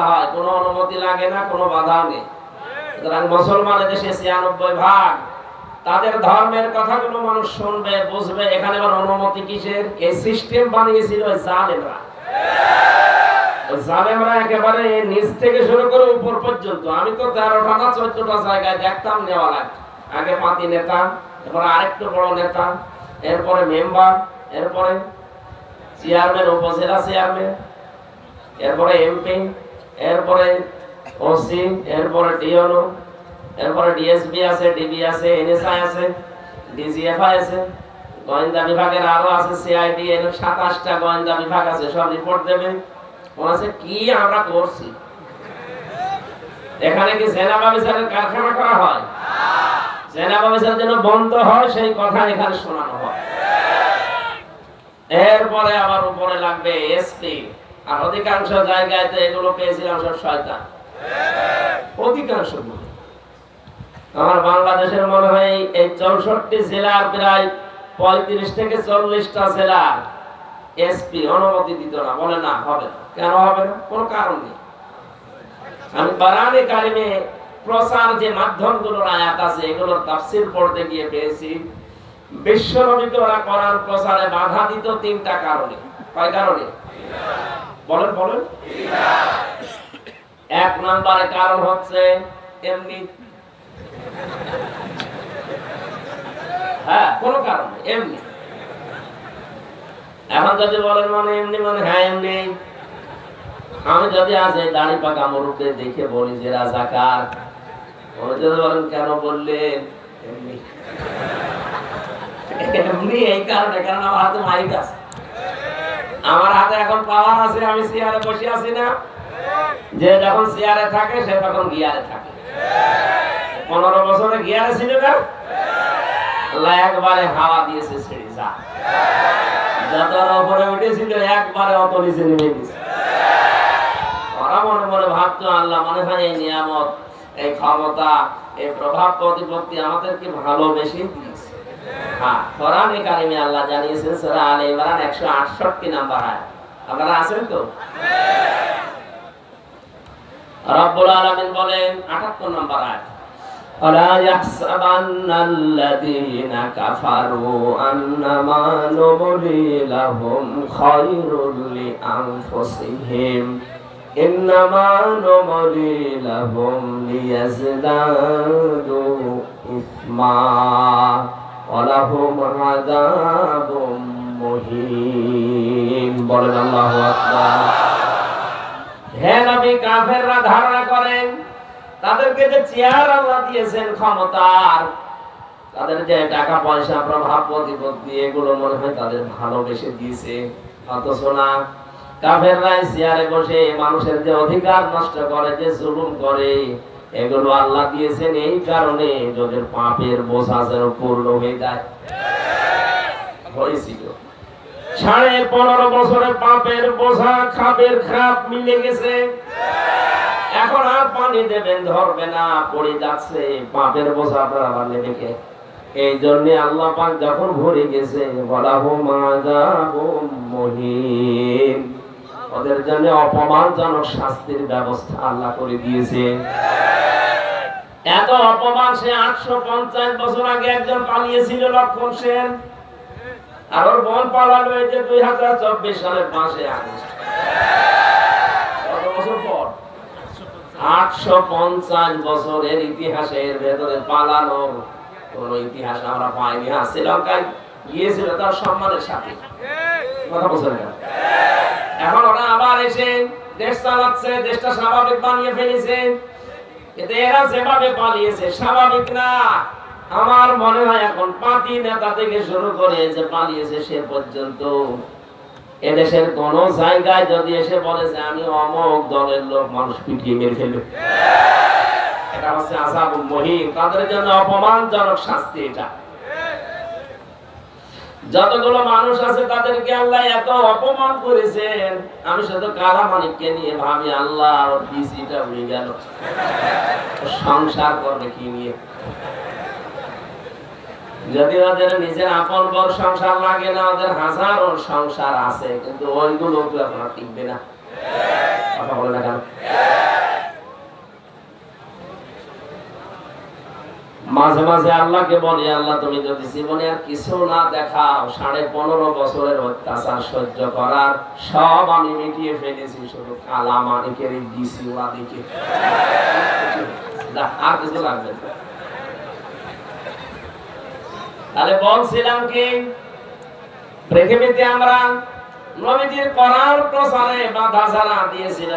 করতে হয়, কোনো অনুমতি লাগে না, কোনো বাধাও নেই। সুতরাং মুসলমানের দেশে ছিয়ানব্বই ভাগ তাদের ধর্মের কথাগুলো মানুষ শুনবে, বুঝবে, এখানে আবার অনুমতি কিসের? এই সিস্টেম বানিয়েছিল জালেমরা। জালেমরা একেবারে নিচ থেকে শুরু করে উপর পর্যন্ত। আমি তো তেরোটা না চোদ্দটা জায়গায় দেখতাম নেওয়া আগে পাতি নেতা, এরপরে আরেকটু বড় নেতা, এরপরে মেম্বার, এরপরে চেয়ারম্যান উপজেলা চেয়ারম্যান এরপরে এমপি এরপরে ওসি এরপরে ডিওনো এরপরে ডিএসবি আছে, ডিবি আছে, এনএসআই আছে, ডিজিএফআই আছে, গোয়েন্দা বিভাগের আরও আছে, সিআইডি, এর সাতাশটা গোয়েন্দা বিভাগ আছে, সব রিপোর্ট দেবে। আছে কি আমরা করছি? এখানে কি সেনা ব্যবসারের কারখানা করা হয়? সেনা ব্যবসার যেন বন্ধ হয়, সেই কথা এখানে শোনানো হয়। এরপরে আবার উপরে লাগবে এসপি। আর অধিকাংশ জায়গায় তো এগুলো পেয়েছিলাম সব শয়তান। অধিকাংশ আমার বাংলাদেশের মনে হয় এই চৌষট্টি জেলার প্রায় পঁয়ত্রিশ থেকে চল্লিশটা জেলা এসপি অনুমতি দিত না। বলে না হবে না। কেন হবে না? কোনো কারণ নেই। আমি বারানে কারিমে প্রচার যে মাধ্যমগুলোর আয়াত আছে এগুলোর তাফসির পড়তে গিয়ে পেয়েছি। বিশ্ব নবীকে করার প্রচারে বাধা দিত তিনটা কারণে। কয় কারণে? বলেন বলেন। এক নম্বরে কারণ হচ্ছে এমনি। হ্যাঁ কোনো কারণ এমনি। এখন যদি বলেন মানে এমনি মানে হ্যাঁ এমনি। আমি যদি আজ এই দাড়ি পাকা মুরুখদের দেখে বলি যে রাজাকার, উনি যদি বলেন, কেন বললেন এমনি? এমনি, এই কারণে, কারণ আমার হাতে মাইক আছে। আমার হাতে এখন পাওয়ার আছে, আমি চেয়ারে বসে আছি না। যে যখন চেয়ারে থাকে, সে তখন গিয়ারে থাকে। পনেরো বছরে গিয়ারে ছিল না? একবারে হাওয়া দিয়েছে যা। উঠেছিল, একবারে অত নিচে নেমে গেছে। ওরা মনে মনে ভাবতো, আল্লাহ মনে হয় এই নিয়ামত, এই ক্ষমতা, এই প্রভাব প্রতিপত্তি আমাদেরকে ভালোবেসে দিয়েছে। হ্যাঁ কোরআনে কারিমে আল্লাহ জানিয়েছেন সূরা আলে ইমরান 168 নাম্বার আয়াত আপনারা আছেন তো রব্বুল আলামিন বলেন 78 নাম্বার আয়াত ولا يحسبن الذين كفروا أنما نملي لهم خير لأنفسهم إنما نملي لهم ليزدادوا إثما ولهم عذاب مهين বলেন আল্লাহু আকবার হে নবী কাফেররা ধারণা করেন তাদেরকে যে চেয়ার আল্লাহ দিয়েছেন ক্ষমতার তাদের যে টাকা পয়সা প্রভাব প্রতিপত্তি এগুলো মনে হয় তাদের ভালোবেসে দিয়েছে অথচ না কাফেররা চেয়ারে বসে মানুষের যে অধিকার নষ্ট করে যে জুলুম করে এগুলো আল্লাহ দিয়েছেন এই কারণে যাদের পাপের বোঝা যেন পূর্ণ হয়ে যায়। হয়েছিল। সাড়ে পনেরো বছরে পাপের বোঝা, খাপের খাপ মিলে গেছে। এখন আর পানি দেবেন, ধরবে না, পড়ে যাচ্ছে, পাপের বোঝা আপনার আবার নেবে এই জন্য আল্লাহ পাক যখন ভরে গেছে বলা হো মহিন। ওদের জন্য অপমানজনক শাস্তির ব্যবস্থা আল্লাহ করে দিয়েছে। এত অপমান সে আটশো পঞ্চাশ বছর আগে একজন পালিয়েছিল লক্ষণ সেন। আর ওর বোন পালালো এই যে দুই হাজার চব্বিশ সালের পাঁচে আগস্ট আটশো পঞ্চাশ বছরের ইতিহাসের ভেতরে কোন ইতিহাস আমরা পাইনি। হ্যাঁ শ্রীলঙ্কায় গিয়েছিল তার সম্মানের সাথে। কথা বলছেন এখন ওরা আবার এসে দেশ চালাচ্ছে, দেশটা স্বাভাবিক বানিয়ে ফেলেছে। কিন্তু এরা যেভাবে পালিয়েছে, স্বাভাবিক না। আমার মনে হয় এখন নেতা থেকে শুরু করে যে পালিয়েছে সে পর্যন্ত। এদেশের কোন জায়গায় যদি এসে বলে যে আমি অমক দলের লোক, মানুষ পিটিয়ে মেরে ফেলবে। এটা হচ্ছে আসাবুল মহিম তাদের জন্য অপমানজনক শাস্তি এটা। যতগুলো মানুষ আছে তাদেরকে আল্লাহ এত অপমান করেছেন, আমি শুধু কালা মানিককে নিয়ে ভাবি আল্লাহ পিসিটা উড়ে গেল। সংসার করবে কি নিয়ে? যদি ওদের নিজের আপন বর সংসার লাগে না, ওদের হাজারো সংসার আছে, কিন্তু ওইগুলো আপনার টিকবে না। কথা বলে না কেন? মাঝে মাঝে আল্লাহকে বলি, আল্লাহ, তুমি যদি জীবনে আর কিছু না দেখাও, সাড়ে পনেরো বছরের অত্যাচার সহ্য করার সব আমি মিটিয়ে ফেলেছি, শুধু কালা মানিকের দিছি ওরা দিকে আর কিছু লাগবে। তাহলে বলছিলাম কি, পৃথিবীতে আমরা নবীজির করার বাধা দিয়েছিল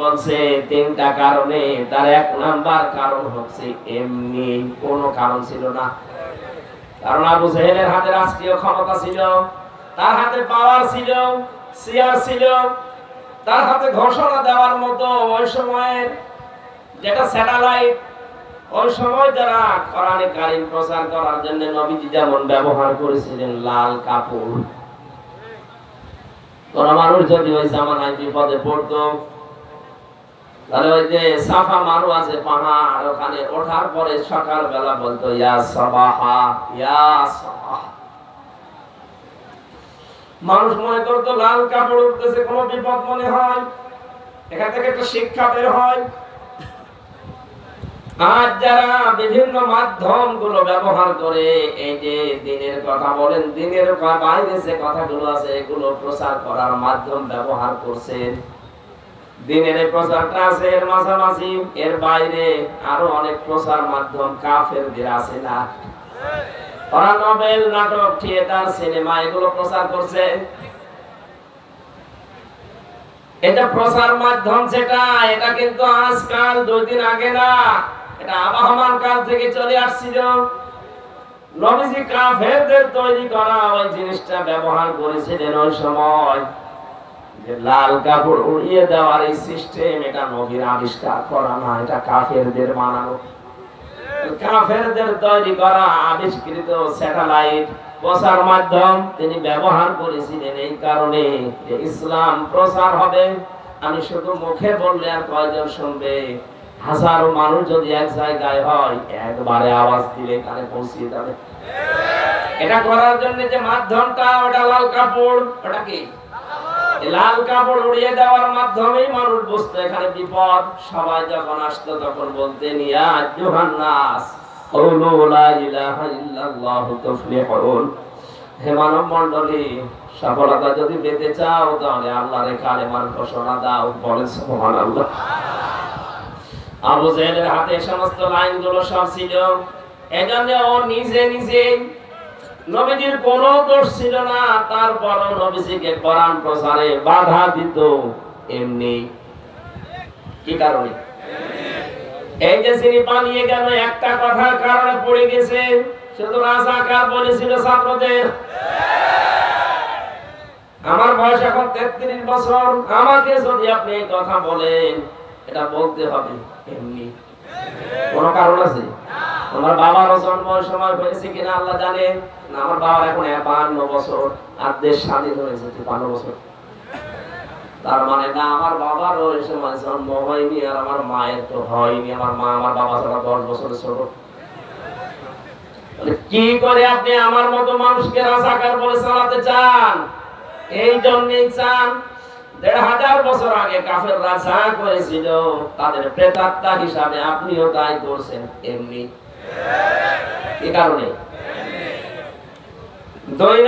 বলছে, তিনটা কারণে, তার এক নাম্বার কারণ হচ্ছে এমনি কোনো কারণ ছিল না। কারণ আবু হাতে রাষ্ট্রীয় ক্ষমতা ছিল, তার হাতে পাওয়ার ছিল চেয়ার ছিল, তার হাতে ঘোষণা দেওয়ার মতো ওই সময়ের যেটা স্যাটেলাইট ওই সময় যারা কোরআনে কারিম প্রচার করার জন্য নবীজি যেমন ব্যবহার করেছিলেন, লাল কাপড় কোন মানুষ যদি ওই জামানায় বিপদে পড়তো, তাহলে ওই যে সাফা আছে পাহাড় ওখানে ওঠার পরে সকাল বেলা বলতো, ইয়া সাবাহা, ইয়া মানুষ মনে করতো, লাল কাপড় উঠতেছে, কোনো বিপদ মনে হয়? এখান থেকে একটা শিক্ষা বের হয়। আজ যারা বিভিন্ন মাধ্যমগুলো ব্যবহার করে, এই যে দিনের কথা বলেন, দিনের বাইরে যে কথাগুলো আছে, এগুলো প্রচার করার মাধ্যম ব্যবহার করছেন। দিনের প্রচারটা আছে, এর মাঝামাঝি, এর বাইরে আরও অনেক প্রচার মাধ্যম কাফেরদের আছে না। ওরা নোবেল নাটক, থিয়েটার, সিনেমা, এগুলো প্রচার করছে। এটা প্রচার মাধ্যম সেটা এটা কিন্তু আজকাল দুই দিন আগে না এই আবিষ্কার করা না, এটা কাফেরদের কাফেরদের তৈরি করা আবিষ্কৃত স্যাটেলাইট প্রচার মাধ্যম তিনি ব্যবহার করেছিলেন এই কারণে ইসলাম প্রচার হবে। আমি শুধু মুখে বললে আর কয়জন শুনবে? হাজারো মানুষ যদি এক জায়গায় হয়, একবারে আওয়াজ দিলে কানে পৌঁছিয়ে যাবে। এটা করার জন্য যে মাধ্যমটা, ওটা লাল কাপড়, ওটা কি? লাল কাপড় উড়িয়ে দেওয়ার মাধ্যমেই মানুষ বুঝতো এখানে বিপদ। সবাই যখন আসতো, তখন বলতেন, ইয়া হে মানব মণ্ডলী, সফলতা যদি পেতে চাও, তাহলে আল্লাহর কালেমার ঘোষণা দাও। বলেন, সুবহানাল্লাহ। আবু জেহেলের হাতে সমস্ত লাইনগুলো সব ছিল। এজন্য ও নিজে নিজে নবীজির কোনো দোষ ছিল না, তারপরও নবীজিকে কোরআন প্রচারে বাধা দিত এমনি। কি কারণে? এই যে তিনি পালিয়ে গেল, একটা কথার কারণে পড়ে গেছে শুধু রাজাকার বলেছিল ছাত্রদের। আমার বয়স এখন তেত্রিশ বছর, আমাকে যদি আপনি কথা বলেন এটা বলতে হবে, এমনি। কোন কারণ আছে? আমার বাবারও জন্ম সময় হয়েছে কিনা আল্লাহ জানে। না, আমার বাবার এখন বাহান্ন বছর, আর দেশ স্বাধীন হয়েছে তিপ্পান্ন বছর। তার মানে না, আমার বাবার ওই সময় জন্ম হয়নি, আর আমার মায়ের তো হয়নি। আমার মা, আমার বাবা ছাড়া দশ বছর ছোট। কি করে আপনি আমার মতো মানুষকে রাজাকার বলে চালাতে চান? এই জন্যই চান দেড় হাজার বছর আগে করেছিল, তাদের প্রেতাত্মা হিসাবে আপনিও তাই করছেন এমনি। কারণে। দুই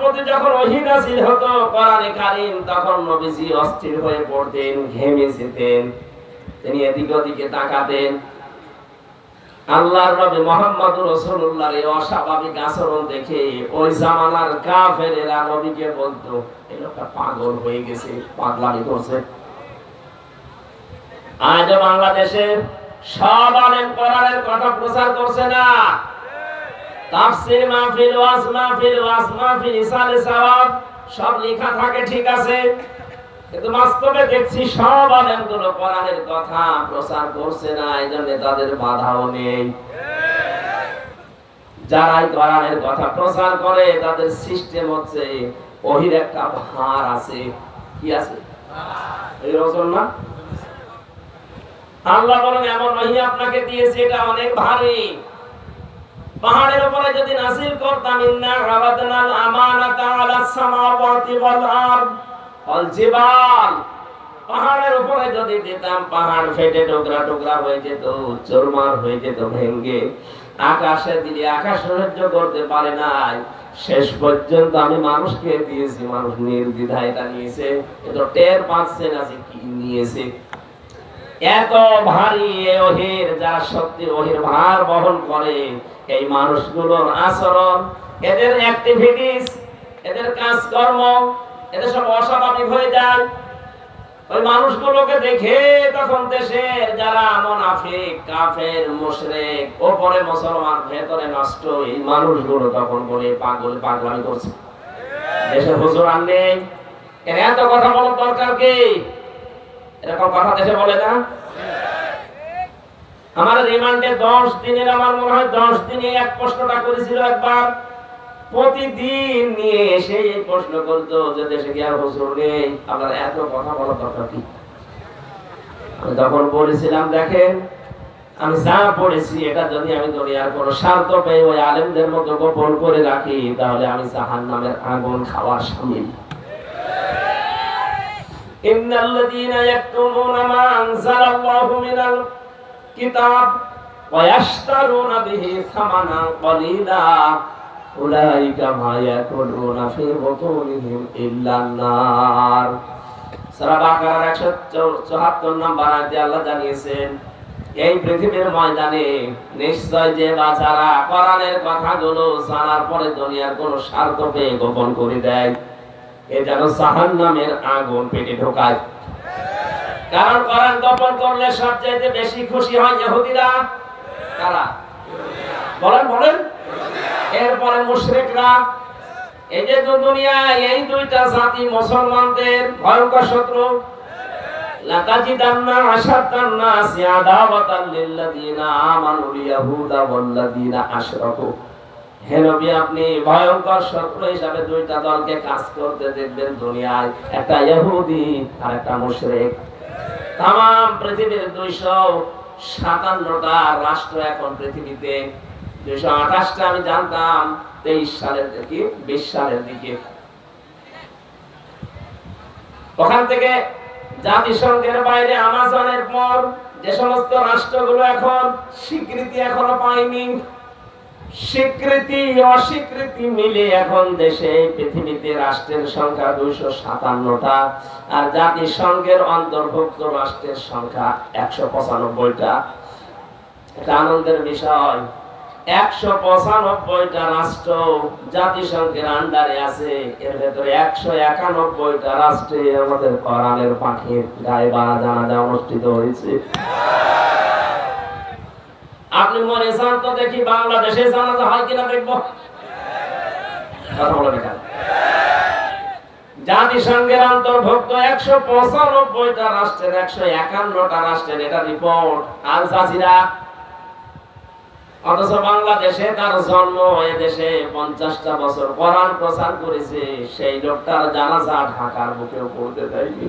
প্রতি যখন ওহী হতো, কোরআনে কারীম, তখন নবীজি অস্থির হয়ে পড়তেন, ঘেমে যেতেন, তিনি এদিক ওদিকে তাকাতেন। আল্লাহর নবী মুহাম্মদুর রাসূলুল্লাহর এই অস্বাভাবিক আচরণ দেখে ওই জামানার কাফেরেরা নবীকে বলতো এই লোকটা পাগল হয়ে গেছে, পাগলামি করছে। আজ বাংলাদেশে সব আলেম কোরআনের কথা প্রচার করছে না। তাফসীর মাহফিল, ওয়াজ মাহফিল ওয়াজ মাহফিল ইসালে সওয়াব, সব লেখা থাকে, ঠিক আছে। কিন্তু বাস্তবে দেখছি সব আলেমগুলো কোরআনের কথা প্রচার করছে না এই জন্য তাদের বাধাও নেই। যারাই কোরআনের কথা প্রচার করে, তাদের সিস্টেম হচ্ছে ওহির একটা ভার আছে। কি আছে? এই রচন? না আল্লাহ বলেন, এমন ওহি আপনাকে দিয়েছে, এটা অনেক ভারী। পাহাড়ের উপরে যদি নাসিল করতাম, ইন্না রাবাদনাল আমানাতা আলাস সামাওয়াতি ওয়াল আরদ। ওয়াল জিবাল পাহাড়ের উপরে যদি পাহাড় ফেটে টুকরা টুকরা হয়ে যেত, চোরমার হয়ে যেত, ভেঙ্গে। আকাশে দিলে আকাশ সহ্য করতে পারে নাই। শেষ পর্যন্ত আমি মানুষকে দিয়েছি, মানুষ নির্দ্বিধা এটা নিয়েছে এটা টের পাচ্ছে না যে কি নিয়েছে। এত ভারী এ ওহির যারা সত্যি ওহির ভার বহন করে। এই মানুষগুলোর আচরণ, এদের অ্যাক্টিভিটিস এদের কাজকর্ম এদের সব হয়ে ওই মানুষগুলোকে দেখে তখন যারা কাফের ওপরে মুসলমান, ভেতরে নষ্ট, এই মানুষগুলো তখন করে পাগল, পাগলামি করছে। দেশে হুজুর আর নেই। এর এত কথা বলার দরকার কি? এরকম কথা দেশে বলে না? আমার রিমান্ডে দশ দিনের, আমার মনে হয় দশ দিনে এক প্রশ্নটা করেছিল একবার। প্রতিদিন নিয়ে এসে এই প্রশ্ন করতো যে দেশে কি আর হুজুর নেই আপনার এত কথা বলার দরকার কি আমি তখন বলেছিলাম দেখেন আমি যা পড়েছি এটা যদি আমি দুনিয়ার কোনো স্বার্থ পেয়ে ওই আলেমদের মতো গোপন করে রাখি তাহলে আমি জাহান নামের আগুন খাওয়ার সামিল إن الذين يكتمون ما أنزل الله من الكتاب ويشترون به ثمنا قليلا أولئك ما يأكلون في بطونهم إلا النار সূরা বাকারার 174 নম্বর আয়াতে আল্লাহ জানিয়েছেন এই পৃথিবীর ময়দানে নিশ্চয় যে বাছারা কোরআনের কথাগুলো জানার পরে দুনিয়ার কোন স্বার্থ পেয়ে গোপন করে দেয় এ যেন জাহান নামের আগুন পেটে ঢোকায় কারণ কোরআন গোপন করলে সবচাইতে বেশি খুশি হয় ইহুদিরা কারা বলেন বলেন এরপরে মুশরিকরা, এই যে দুনিয়ায় এই দুইটা জাতি মুসলমানদের ভয়ঙ্কর শত্রু আমানুল ইয়াহুদা আশরাকু। হে নবী, আপনি ভয়ঙ্কর শত্রু হিসাবে দুইটা দলকে কাজ করতে দেখবেন দুনিয়ায়, একটা ইহুদি আর একটা মুশরিক। তাম পৃথিবীর দুইশো সাতান্নটা রাষ্ট্র এখন পৃথিবীতে দুইশো আঠাশটা আমি জানতাম, তেইশ সালের দিকে, বিশ সালের দিকে। ওখান থেকে জাতিসংঘের বাইরে আমাজনের পর যে সমস্ত রাষ্ট্রগুলো এখন স্বীকৃতি এখনও পায়নি, স্বীকৃতি, অস্বীকৃতি মিলে এখন দেশে, পৃথিবীতে রাষ্ট্রের সংখ্যা দুইশো সাতান্নটা আর জাতিসংঘের অন্তর্ভুক্ত রাষ্ট্রের সংখ্যা একশো পঁচানব্বইটা। এটা আনন্দের বিষয়। একশো পঁচানব্বইটা রাষ্ট্র জাতিসংঘের আন্ডারে আছে। এর ভেতরে একশো একানব্বইটা রাষ্ট্রে আমাদের পাখির গায়ে বাড়া জানাজা অনুষ্ঠিত হয়েছে। আপনি মনে চান তো দেখি বাংলাদেশে জানাজা হয় কিনা দেখব? কথা বলে জাতিসংঘের অন্তর্ভুক্ত একশো পঁচানব্বইটা রাষ্ট্রের একশো একান্নটা রাষ্ট্রের এটা রিপোর্ট আল অথচ বাংলাদেশে তার জন্ম হয়ে দেশে পঞ্চাশটা বছর কোরআন প্রচার করেছে, সেই লোকটার জানাজা ঢাকার বুকেও পড়তে দেয়নি।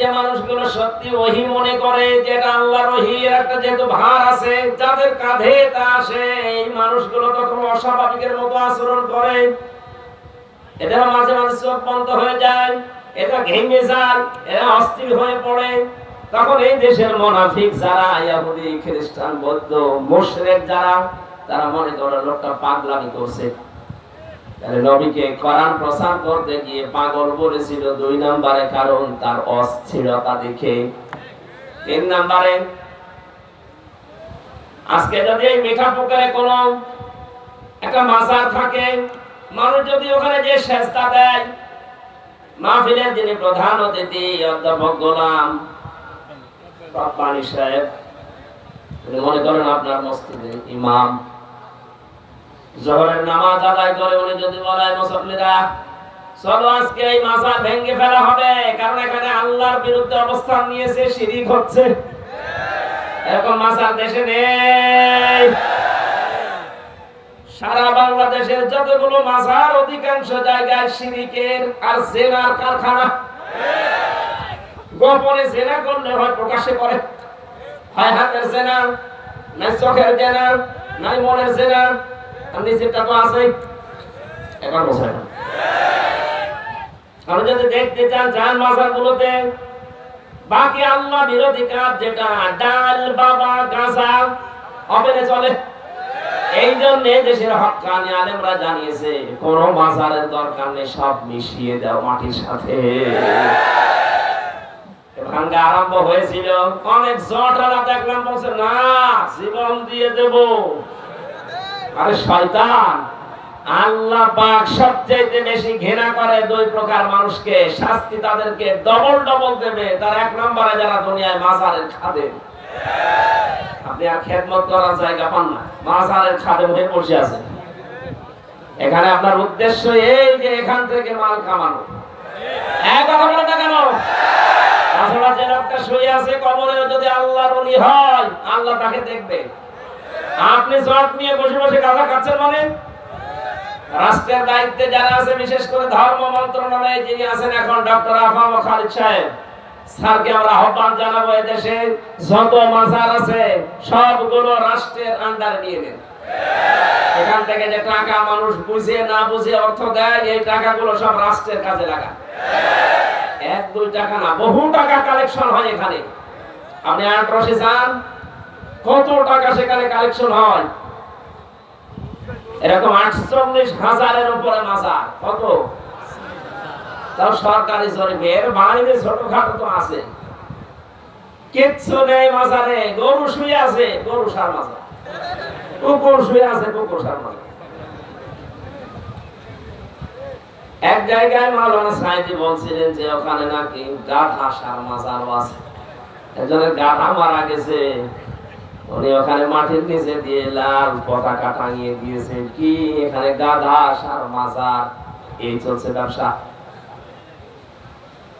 যে মানুষগুলো সত্যি ওহি মনে করে যে এটা আল্লাহর ওহি একটা যেহেতু ভার আছে, যাদের কাঁধে তা আসে, এই মানুষগুলো তখন অস্বাভাবিকের মতো আচরণ করে। এদের মাঝে মাঝে চোখ বন্ধ হয়ে যায়। এটা ঘেমে যায় এরা অস্থির হয়ে পড়ে। তখন এই দেশের মোনাফিক যারা ইহুদি খ্রিস্টান, বৌদ্ধ, মুশরিক যারা, তারা মনে করে লোকটা পাগলামি করছে। তাহলে নবীকে কোরআন প্রচার করতে গিয়ে পাগল বলেছিল, দুই নম্বরে কারণ তার অস্থিরতা দেখে। তিন নম্বরে, আজকে যদি এই মিঠা পুকুরে কোন একটা মাজার থাকে, মানুষ যদি ওখানে যে সেজদা দেয় মাহফিলের যিনি প্রধান অতিথি, অধ্যাপক গোলাম রব্বানি সাহেব মনে করেন আপনার ইমাম। জোহরের নামাজ আদায় করে উনি যদি মুসল্লিরা, চলো আজকে এই মাজার ভেঙে ফেলা হবে, কারণ এখানে আল্লাহর বিরুদ্ধে অবস্থান নিয়েছে, শিরিক হচ্ছে। এরকম মাজার দেশে নেই। সারা বাংলাদেশের যতগুলো মাজার, অধিকাংশ জায়গায় শিরিকের আর জেনার কারখানা। গোপনে জেনা করলে হয় প্রকাশে করে হয় হাতের জেনা, নাই চোখের জেনা, নাই মনের জেনা, আর তো আছে বোঝায় না আপনি যদি দেখতে চান যান মাজার গুলোতে বাকি আল্লাহ বিরোধী কাজ যেটা, ডাল, বাবা, গাঁজা অপেনে চলে। এই জন্য দেশের আলেমরা জানিয়েছে, কোন দরকার নেই, সব মিশিয়ে দাও মাটির সাথে। আরম্ভ হয়েছিল। অনেক দেখলাম, বলছে, না, জীবন দিয়ে দেব। আরে শয়তান, আল্লাহ পাক সবচেয়ে বেশি ঘৃণা করে দুই প্রকার মানুষকে। শাস্তি তাদেরকে ডবল ডবল দেবে। তার এক নম্বরে যারা দুনিয়ায় মাজারের খাদেম। আপনি আর খেদমত করার জায়গা পান না। মাজারের খাদেম হয়ে বসে আছেন। এখানে আপনার উদ্দেশ্য এই যে এখান থেকে মাল কামানো। এক কথা বলে না কেন? যে লোকটা শুয়ে আছে কবরে, যদি উনি হয়, আল্লাহ তাকে দেখবে। আপনি জট নিয়ে বসে বসে মানে? রাষ্ট্রের দায়িত্বে যারা আছে, বিশেষ করে ধর্ম মন্ত্রণালয়ে যিনি আছেন এখন ডক্টর আফাম খালিদ সাহেব স্যারকে আমরা আহ্বান জানাব দেশে যত মাজার আছে, সবগুলো রাষ্ট্রের আন্ডারে নিয়ে নেন। এখান থেকে যে টাকা মানুষ বুঝে না বুঝে অর্থ দেয়, এই টাকাগুলো সব রাষ্ট্রের কাজে লাগা এক, দুই টাকা না, বহু টাকা কালেকশন হয় এখানে। আপনি আটরসে যান, কত টাকা সেখানে কালেকশন হয়? এরকম আটচল্লিশ হাজারের উপরে মাজার, কত? তাও সরকারি জরিপে বাইরে ছোটখাটো তো আছে। নেই মাজারে গরু শুয়ে আছে, গরু সার কুকুর শুয়ে আছে, কুকুর সার এক জায়গায় মাওলানা বলছিলেন যে ওখানে নাকি গাধা সার আছে। একজনের গাধা মারা গেছে, উনি ওখানে মাটির নিচে দিয়ে লাল পতাকা টাঙিয়ে দিয়েছেন, কি এখানে গাধা সার মাজার এই চলছে ব্যবসা।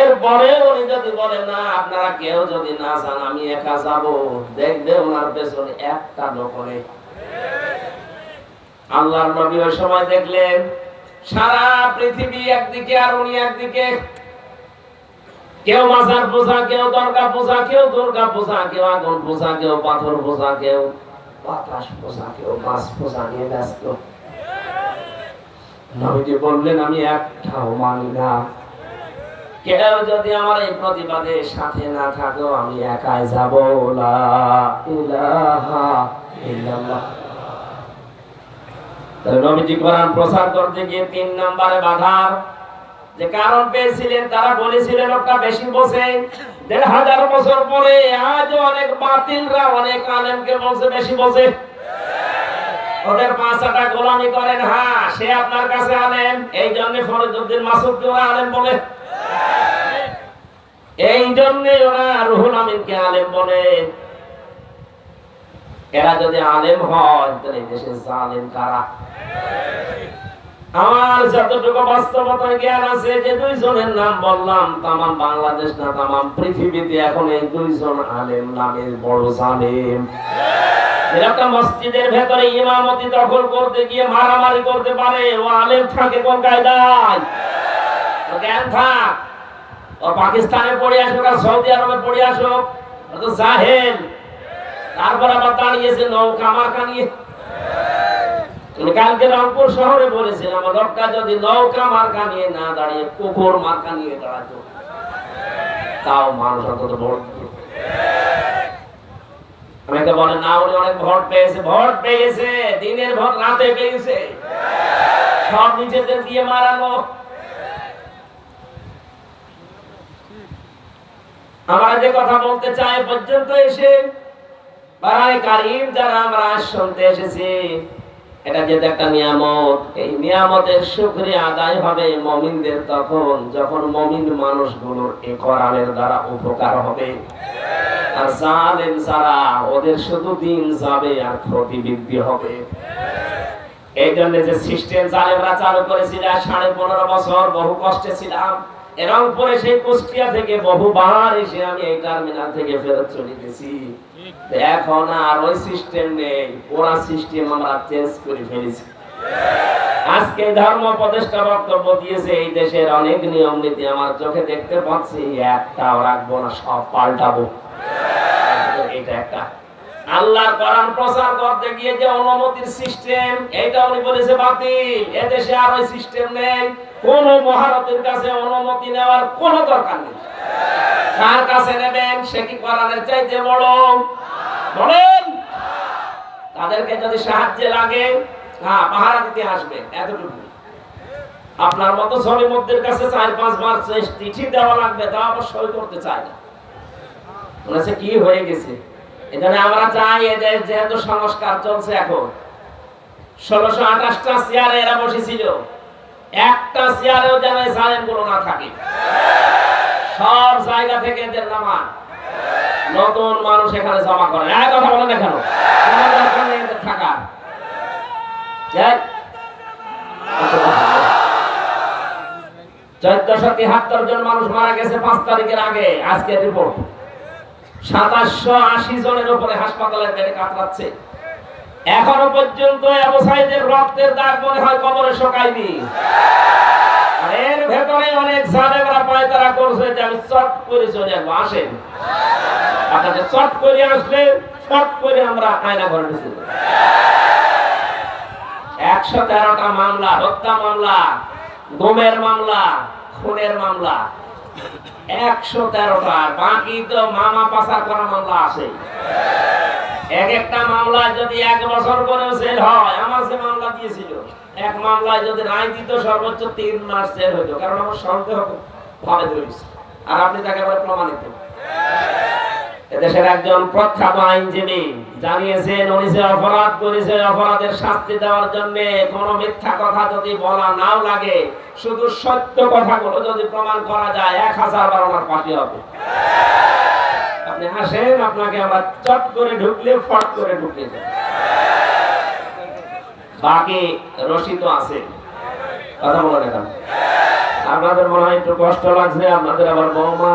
এরপরে উনি যদি বলেন না, আপনারা কেউ যদি না চান আমি একা যাব। দেখবে ওনার পেছনে একটা নেই। আল্লাহর নবী ওই সময় দেখলেন, সারা পৃথিবী একদিকে আর উনি একদিকে। কেউ মাজার পূজা, কেউ দরগা পূজা, কেউ দুর্গা পূজা, কেউ আগুন পূজা, কেউ পাথর পূজা, কেউ বাতাস পূজা, কেউ মাছ পূজা নিয়ে ব্যস্ত। নবীজি বললেন, আমি একটাও মানি না। কেউ যদি আমার এই প্রতিবাদে সাথে না থাকো, আমি একাই যাব। কোরআন করতে গিয়ে তিন নম্বরে বাধার যে কারণ পেয়েছিলেন, তারা বলেছিলেন, লোকটা বেশি বসে। দেড় হাজার বছর পরে আজ অনেক বাতিলরা, অনেক আলেমকে বলছে বেশি বসে। ওদের পাঁচটা গোলামি করেন হ্যাঁ সে আপনার কাছে আলেম, এই জন্য ফরজুদ্দিন মাসুদকে ওরা আলেম বলে। এই জন্য ওরা রুহুল আমিনকে আলেম বলে। এরা যদি আলেম হয়, তাহলে দেশে জালেম কারা? আমার যতটুকু বাস্তবতা জ্ঞান আছে, যে দুইজনের নাম বললাম, তামাম বাংলাদেশ না, তামাম পৃথিবীতে এখন এই দুইজন আলেম নামের বড় জালেম। একটা মসজিদের ভেতরে ইমামতি দখল করতে গিয়ে মারামারি করতে পারে, ও আলেম থাকে কোন কায়দায়? থাক ও পাকিস্তানে পড়ে আসুক আর সৌদি আরবে পড়ে আসুক তো জাহেল। তারপর আবার দাঁড়িয়েছে নৌকা, মার্কা নিয়ে। কালকে রংপুর শহরে বলেছিলাম লোকটা যদি নৌকা, মার্কা নিয়ে না দাঁড়িয়ে, কুকুর মার্কা নিয়ে দাঁড়াতো, তাও মানুষ অন্তত ভোট অনেকে বলে, না, উনি অনেক ভোট পেয়েছে ভোট পেয়েছে, দিনের ভোট রাতে পেয়েছে। সব নিজেদের দিয়ে মারানো। আমরা যে কথা বলতে চাই পর্যন্ত এসে। কারিম, যারা আমরা শুনতে এসেছি, এটা একটা নিয়ামত। এই নিয়ামতের আদায় হবে মমিনদের তখন, যখন মমিন মানুষগুলোর এই কোরআনের দ্বারা উপকার হবে। আর জালেম ওদের শুধু দিন যাবে আর ক্ষতি বৃদ্ধি হবে। এই জন্য যে সিস্টেম জালেমরা চালু করেছিল, সাড়ে পনেরো বছর বহু কষ্টে ছিলাম। পরে সেই কুষ্টিয়া থেকে বহুবার এসে আমি এই টার্মিনাল থেকে ফেরত চলে গেছি। এখন আর ওই সিস্টেম নেই পুরা সিস্টেম আমরা চেঞ্জ করে ফেলেছি। আজকে ধর্ম উপদেষ্টা বক্তব্য দিয়েছে এই দেশের অনেক নিয়ম নীতি আমার চোখে দেখতে পাচ্ছি একটাও রাখব না সব পাল্টাবো। এটা একটা। আল্লাহর কোরআন প্রচার করতে গিয়ে যে অনুমতির সিস্টেম, এটা উনি বলেছে বাতিল। এদেশে আর ওই সিস্টেম নেই। কোন মহারতের কাছে অনুমতি নেওয়ার কোন দরকার নেই। কার কাছে নেবেন, সে কি কোরআনের চাইতে বড়? বলেন। তাদেরকে যদি সাহায্যে লাগে হ্যাঁ পাহারা দিতে আসবে, এতটুকু। আপনার মতো সলিমুদ্দের কাছে চার, পাঁচ বার চিঠি দেওয়া লাগবে, তা অবশ্যই করতে চায় না। কি হয়ে গেছে? এখানে আমরা চাই এদের যেহেতু সংস্কার চলছে এখন। ষোলোশো আঠাশটা চেয়ারে এরা বসেছিল। একটা চেয়ারেও যেনগুলো না থাকে। সব জায়গা থেকে এদের নামা। নতুন মানুষ এখানে জমা করে। এক কথা দরকার নেই এদের চোদ্দশো তিহাত্তর জন মানুষ মারা গেছে পাঁচ তারিখের আগে। আজকের রিপোর্ট সাতাশশো আশি জনের উপরে হাসপাতালের বেডে কাতরাচ্ছে। এখনও পর্যন্ত আবু রক্তের দাগ মনে হয় কবরে শোকায়নি। এর ভেতরে অনেক জালেমরা পায়তারা করছে যে আমি চট করে চলে যাব আসেন। আপনাদের চট করে আসলে, চট করে আমরা আয়না ঘরে ঢুকে একশো তেরোটা মামলা, হত্যা মামলা, গুমের মামলা, খুনের মামলা একশো তেরোটা বাকি তো মামা পাচার করা মামলা আছে। এক একটা মামলায় যদি এক বছর করে সেল হয়, আমার যে মামলা দিয়েছিল, এক মামলায় যদি রায় দিত, সর্বোচ্চ তিন মাস জেল হইতো, কারণ আমার সন্দেহ ভাবে ধরেছে। আর আপনি তাকে আবার প্রমাণিত। এদেশের একজন প্রখ্যাত আইনজীবী জানিয়েছেন, উনি যে অপরাধ করেছে, অপরাধের শাস্তি দেওয়ার জন্য কোনো মিথ্যা কথা যদি বলা নাও লাগে, শুধু সত্য কথাগুলো যদি প্রমাণ করা যায়, এক হাজার বার ওনার ফাঁসি হবে। আপনি আসেন, আপনাকে আমরা চট করে ঢুকলে, ফট করে ঢুকলে যাই। বাকি রশিদ আছে। কথা বলে আপনাদের মনে হয় একটু কষ্ট লাগছে, আপনাদের আবার বৌমা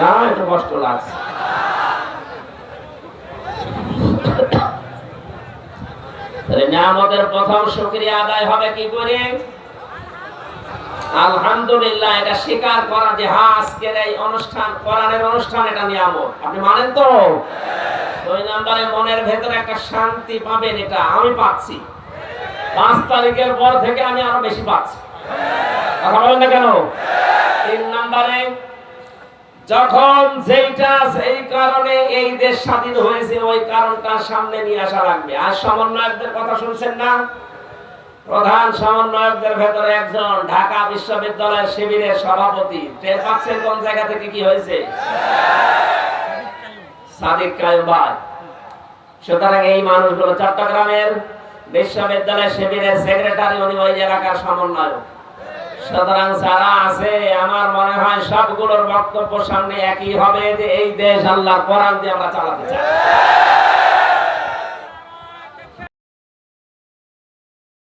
না একটু কষ্ট লাগছে। নিয়ামতের প্রথম শুকরিয়া আদায় হবে কি করে? আলহামদুলিল্লাহ, এটা স্বীকার করা যে হ্যাঁ আজকের এই অনুষ্ঠান, কোরআনের অনুষ্ঠান, এটা নিয়ামত। আপনি মানেন তো? দুই নম্বরে মনের ভেতরে একটা শান্তি পাবেন, এটা আমি পাচ্ছি। পাঁচ তারিখের পর থেকে আমি আরও বেশি পাচ্ছি। কথা বলেন না কেন? তিন নম্বরে যখন যেইটা সেই কারণে এই দেশ স্বাধীন হয়েছে, ওই কারণটা সামনে নিয়ে আসা লাগবে। আর সমন্বয়কদের কথা শুনছেন না? প্রধান সমন্বয়কদের ভেতরে একজন ঢাকা বিশ্ববিদ্যালয়ের শিবিরের সভাপতি। টের পাচ্ছেন কোন জায়গা থেকে কি হয়েছে? সাদিক কায়ুম সুতরাং এই মানুষগুলো চট্টগ্রামের বিশ্ববিদ্যালয় শিবিরের সেক্রেটারি, উনি ওই এলাকার সমন্বয়ক। সুতরাং যারা আছে, আমার মনে হয় সবগুলোর বক্তব্য সামনে একই হবে যে এই দেশ আল্লাহ কোরআন দিয়ে আমরা চালাতে চাই।